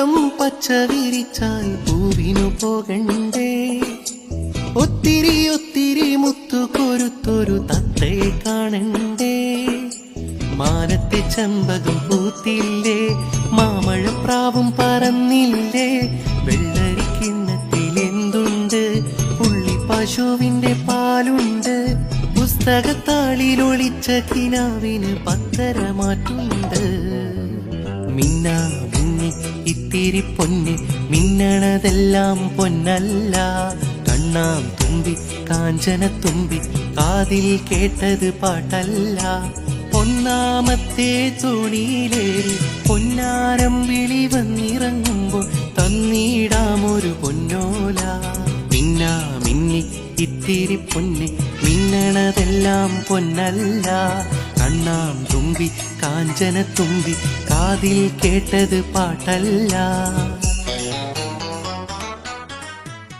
വിരിച്ചാൽ പൂവിനു പോകണ്ടേ? ഒത്തിരി ഒത്തിരി മുത്തു കൊരുത്തൊരു തത്തയെ കാണണ്ടേ? മാനത്തെ ചെമ്പകം പൂത്തില്ലേ? മാമഴപ്രാവും പറന്നില്ലേ? വെള്ളരിക്കിണ്ണത്തിൽ എന്തുണ്ട്? പുള്ളി പശുവിന്റെ പാലുണ്ട്. പുസ്തകത്താളിൽ ഒളിച്ച കിനാവിന് പത്തര മാറ്റുണ്ട്. മിന്നി ഇത്തിരി പൊന്ന് മിന്നണതെല്ലാം പൊന്നല്ല. കണ്ണാം തുമ്പി കാഞ്ചന തുമ്പി കാതിൽ കേട്ടത് പാട്ടല്ല. പൊന്നാമത്തെ തോണിയിലേറി പൊന്നാരം വിളി വന്നിറങ്ങുമ്പോൾ തന്നീടാമൊരു പൊന്നോല. മിന്നാ മിന്നി ഇത്തിരി പൊന്നി മിന്നണതെല്ലാം പൊന്നല്ല. തുമ്പി കാഞ്ചന തുമ്പി കാതിൽ കേട്ടത് പാട്ടല്ല.